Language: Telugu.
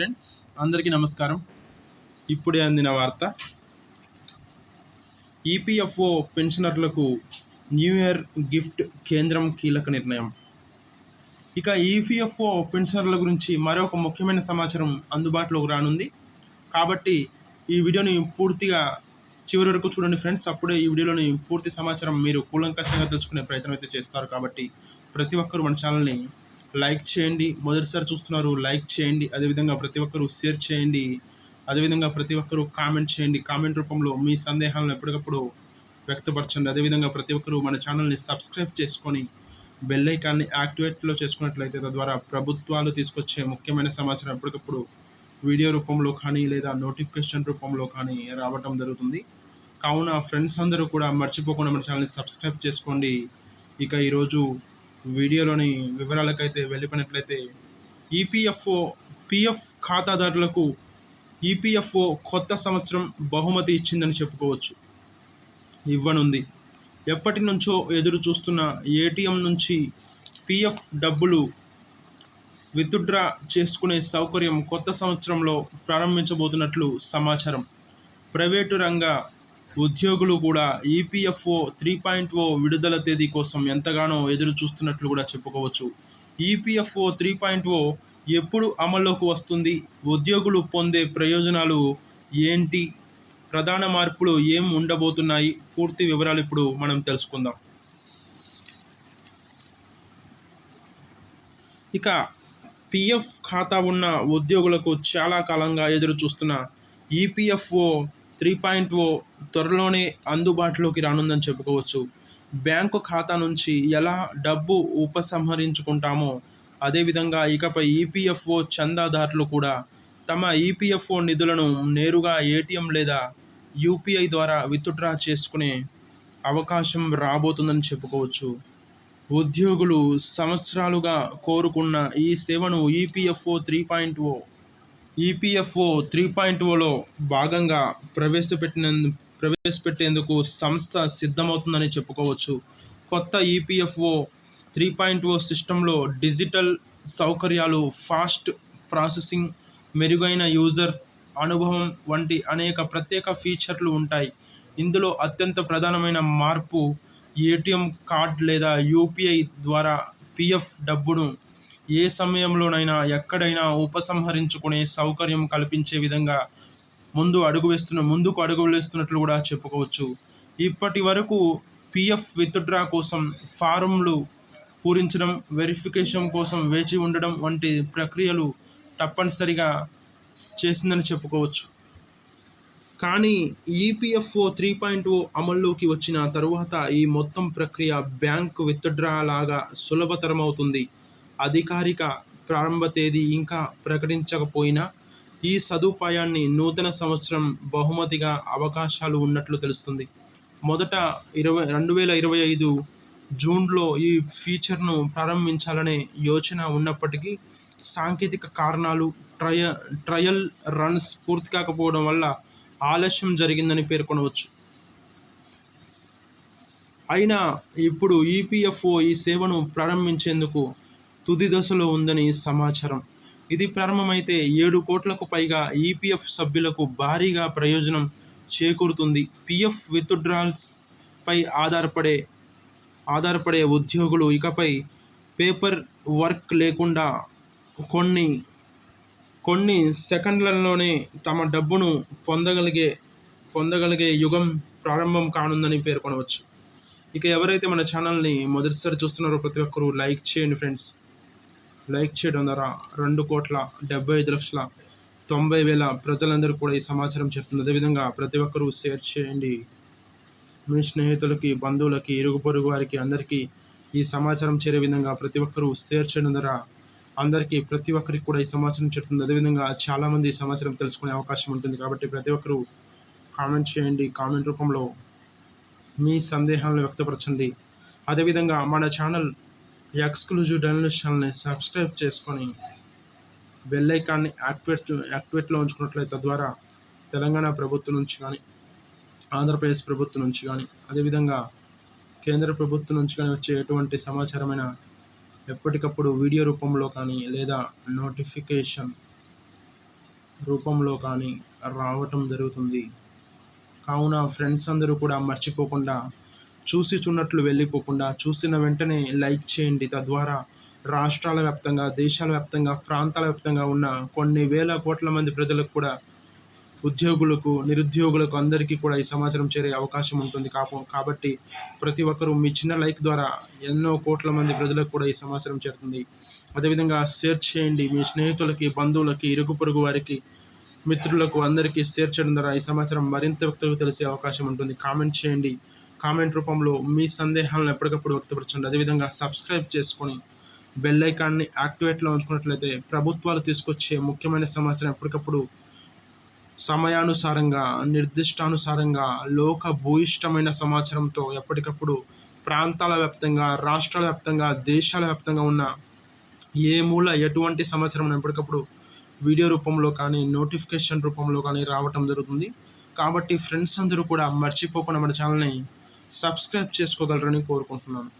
ఫ్రెండ్స్ అందరికీ నమస్కారం. ఇప్పుడే అందిన వార్త. ఈపీఎఫ్ఓ పెన్షనర్లకు న్యూ ఇయర్ గిఫ్ట్ కేంద్రం కీలక నిర్ణయం. ఇక ఈపీఎఫ్ఓ పెన్షనర్ల గురించి మరొక ముఖ్యమైన సమాచారం అందుబాటులోకి రానుంది. కాబట్టి ఈ వీడియోని పూర్తిగా చివరి వరకు చూడండి ఫ్రెండ్స్. అప్పుడే ఈ వీడియోలోని పూర్తి సమాచారం మీరు కూలంకషంగా తెలుసుకునే ప్రయత్నం అయితే చేస్తారు. కాబట్టి ప్రతి ఒక్కరు మన ఛానల్ని లైక్ చేయండి. మొదటిసారి చూస్తున్నారు లైక్ చేయండి. అదేవిధంగా ప్రతి ఒక్కరు షేర్ చేయండి. అదేవిధంగా ప్రతి ఒక్కరు కామెంట్ చేయండి. కామెంట్ రూపంలో మీ సందేహాలను ఎప్పటికప్పుడు వ్యక్తపరచండి. అదేవిధంగా ప్రతి ఒక్కరు మన ఛానల్ని సబ్స్క్రైబ్ చేసుకొని బెల్ ఐకాన్ని యాక్టివేట్లో చేసుకున్నట్లయితే తద్వారా ప్రభుత్వాలు తీసుకొచ్చే ముఖ్యమైన సమాచారం ఎప్పటికప్పుడు వీడియో రూపంలో కానీ లేదా నోటిఫికేషన్ రూపంలో కానీ రావటం జరుగుతుంది. కావున ఫ్రెండ్స్ అందరూ కూడా మర్చిపోకుండా మన ఛానల్ని సబ్స్క్రైబ్ చేసుకోండి. ఇక ఈరోజు వీడియోలోని వివరాలకైతే వెళ్ళిపోయినట్లయితే ఈపీఎఫ్ఓ పిఎఫ్ ఖాతాదారులకు ఈపీఎఫ్ఓ కొత్త సంవత్సరం బహుమతి ఇచ్చిందని చెప్పుకోవచ్చు. ఇవ్వనుంది. ఎప్పటి నుంచో ఎదురు చూస్తున్న ఏటీఎం నుంచి పిఎఫ్ డబ్బులు విత్డ్రా చేసుకునే సౌకర్యం కొత్త సంవత్సరంలో ప్రారంభించబోతున్నట్లు సమాచారం. ప్రైవేటు రంగ ఉద్యోగులు కూడా ఈపీఎఫ్ఓ త్రీ పాయింట్ ఓ విడుదల తేదీ కోసం ఎంతగానో ఎదురు చూస్తున్నట్లు కూడా చెప్పుకోవచ్చు. ఈపీఎఫ్ఓ త్రీ పాయింట్ ఓ ఎప్పుడు అమల్లోకి వస్తుంది? ఉద్యోగులు పొందే ప్రయోజనాలు ఏంటి? ప్రధాన మార్పులు ఏం ఉండబోతున్నాయి? పూర్తి వివరాలు ఇప్పుడు మనం తెలుసుకుందాం. ఇక పిఎఫ్ ఖాతా ఉన్న ఉద్యోగులకు చాలా కాలంగా ఎదురు చూస్తున్న ఈపీఎఫ్ఓ త్రీ పాయింట్ ఓ త్వరలోనే అందుబాటులోకి రానుందని చెప్పుకోవచ్చు. బ్యాంకు ఖాతా నుంచి ఎలా డబ్బు ఉపసంహరించుకుంటామో అదేవిధంగా ఇకపై ఈపీఎఫ్ఓ చందాదారులు కూడా తమ ఈపీఎఫ్ఓ నిధులను నేరుగా ఏటీఎం లేదా యూపీఐ ద్వారా విత్డ్రా చేసుకునే అవకాశం రాబోతుందని చెప్పుకోవచ్చు. ఉద్యోగులు సంవత్సరాలుగా కోరుకున్న ఈ సేవను EPFO three point O EPFO three point Ola భాగంగా ప్రవేశపెట్టిన ప్రవేశపెట్టేందుకు సంస్థ సిద్ధమవుతుందని చెప్పుకోవచ్చు. కొత్త ఈపీఎఫ్ఓ త్రీ పాయింట్ ఓ సిస్టంలో డిజిటల్ సౌకర్యాలు ఫాస్ట్ ప్రాసెసింగ్ మెరుగైన యూజర్ అనుభవం వంటి అనేక ప్రత్యేక ఫీచర్లు ఉంటాయి. ఇందులో అత్యంత ప్రధానమైన మార్పు ఏటీఎం కార్డ్ లేదా యూపీఐ ద్వారా పిఎఫ్ డబ్బును ఏ సమయంలోనైనా ఎక్కడైనా ఉపసంహరించుకునే సౌకర్యం కల్పించే విధంగా ముందు అడుగు వేస్తున్న ముందుకు అడుగు వేస్తున్నట్లు కూడా చెప్పుకోవచ్చు. ఇప్పటి వరకు పిఎఫ్ విత్డ్రా కోసం ఫారంలు పూరించడం వెరిఫికేషన్ కోసం వేచి ఉండడం వంటి ప్రక్రియలు తప్పనిసరిగా చేసిందని చెప్పుకోవచ్చు. కానీ ఈపీఎఫ్ఓ త్రీ పాయింట్ ఓ అమల్లోకి వచ్చిన తరువాత ఈ మొత్తం ప్రక్రియ బ్యాంక్ విత్డ్రా లాగా సులభతరం అవుతుంది అధికారిక ప్రారంభ తేదీ ఇంకా ప్రకటించకపోయినా ఈ సదుపాయాన్ని నూతన సంవత్సరం బహుమతిగా అవకాశాలు ఉన్నట్లు తెలుస్తుంది. మొదట ఇరవై రెండు వేల ఇరవై ఐదు జూన్లో ఈ ఫీచర్ను ప్రారంభించాలనే యోచన ఉన్నప్పటికీ సాంకేతిక కారణాలు ట్రయ ట్రయల్ రన్స్ పూర్తి కాకపోవడం వల్ల ఆలస్యం జరిగిందని పేర్కొనవచ్చు. అయినా ఇప్పుడు ఈపీఎఫ్ఓ ఈ సేవను ప్రారంభించేందుకు తుది దశలో ఉందని సమాచారం. ఇది ప్రారంభమైతే ఏడు కోట్లకు పైగా ఈపీఎఫ్ సభ్యులకు భారీగా ప్రయోజనం చేకూరుతుంది. పిఎఫ్ విత్డ్రాల్స్ పై ఆధారపడే ఆధారపడే ఉద్యోగులు ఇకపై పేపర్ వర్క్ లేకుండా కొన్ని కొన్ని సెకండ్లలోనే తమ డబ్బును పొందగలిగే పొందగలిగే యుగం ప్రారంభం కానుందని పేర్కొనవచ్చు. ఇక ఎవరైతే మన ఛానల్ని మొదటిసారి చూస్తున్నారో ప్రతి ఒక్కరూ లైక్ చేయండి ఫ్రెండ్స్. లైక్ చేయడం ద్వారా రెండు కోట్ల డెబ్బై ఐదు లక్షల తొంభై వేల ప్రజలందరూ కూడా ఈ సమాచారం చెప్తుంది అదేవిధంగా ప్రతి ఒక్కరూ షేర్ చేయండి. మీ స్నేహితులకి బంధువులకి ఇరుగు పొరుగు వారికి అందరికీ ఈ సమాచారం చేరే విధంగా ప్రతి ఒక్కరూ షేర్ చేయడం ద్వారా అందరికీ ప్రతి ఒక్కరికి కూడా ఈ సమాచారం చెప్తుంది అదేవిధంగా చాలామంది ఈ సమాచారం తెలుసుకునే అవకాశం ఉంటుంది కాబట్టి ప్రతి ఒక్కరూ కామెంట్ చేయండి. కామెంట్ రూపంలో మీ సందేహాలను వ్యక్తపరచండి. అదేవిధంగా మన ఛానల్ ఎక్స్క్లూజివ్ డైనలిస్ట్ ఛానల్ని సబ్స్క్రైబ్ చేసుకొని బెల్ ఐకాన్ని యాక్టివేట్ యాక్టివేట్లో ఉంచుకున్నట్లయితే తద్వారా తెలంగాణ ప్రభుత్వం నుంచి కానీ ఆంధ్రప్రదేశ్ ప్రభుత్వం నుంచి కానీ అదేవిధంగా కేంద్ర ప్రభుత్వం నుంచి కానీ వచ్చే ఎటువంటి సమాచారమైన ఎప్పటికప్పుడు వీడియో రూపంలో కానీ లేదా నోటిఫికేషన్ రూపంలో కానీ రావటం జరుగుతుంది. కావున ఫ్రెండ్స్ అందరూ కూడా మర్చిపోకుండా చూసి చున్నట్లు వెళ్ళిపోకుండా చూసిన వెంటనే లైక్ చేయండి. తద్వారా రాష్ట్రాల వ్యాప్తంగా దేశాల వ్యాప్తంగా ప్రాంతాల వ్యాప్తంగా ఉన్న కొన్ని వేల కోట్ల మంది ప్రజలకు కూడా ఉద్యోగులకు నిరుద్యోగులకు అందరికీ కూడా ఈ సమాచారం చేరే అవకాశం ఉంటుంది. కాపు కాబట్టి ప్రతి ఒక్కరూ మీ చిన్న లైక్ ద్వారా ఎన్నో కోట్ల మంది ప్రజలకు కూడా ఈ సమాచారం చేరుతుంది. అదేవిధంగా షేర్ చేయండి. మీ స్నేహితులకి బంధువులకి ఇరుగు పొరుగు వారికి మిత్రులకు అందరికీ షేర్ చేయడం ద్వారా ఈ సమాచారం మరింత వ్యక్తులకు తెలిసే అవకాశం ఉంటుంది. కామెంట్ చేయండి. కామెంట్ రూపంలో మీ సందేహాలను ఎప్పటికప్పుడు వ్యక్తపరచండి. అదేవిధంగా సబ్స్క్రైబ్ చేసుకొని బెల్ ఐకాన్ని యాక్టివేట్లో ఉంచుకున్నట్లయితే ప్రభుత్వాలు తీసుకొచ్చే ముఖ్యమైన సమాచారం ఎప్పటికప్పుడు సమయానుసారంగా నిర్దిష్టానుసారంగా లోక భూయిష్టమైన సమాచారంతో ఎప్పటికప్పుడు ప్రాంతాల వ్యాప్తంగా రాష్ట్రాల వ్యాప్తంగా దేశాల వ్యాప్తంగా ఉన్న ఏ మూల ఎటువంటి సమాచారం ఎప్పటికప్పుడు వీడియో రూపంలో కానీ నోటిఫికేషన్ రూపంలో కానీ రావటం జరుగుతుంది. కాబట్టి ఫ్రెండ్స్ అందరూ కూడా మర్చిపోకుండా మన ఛానల్ని సబ్స్క్రైబ్ చేసుకోగలరని కోరుకుంటున్నాను.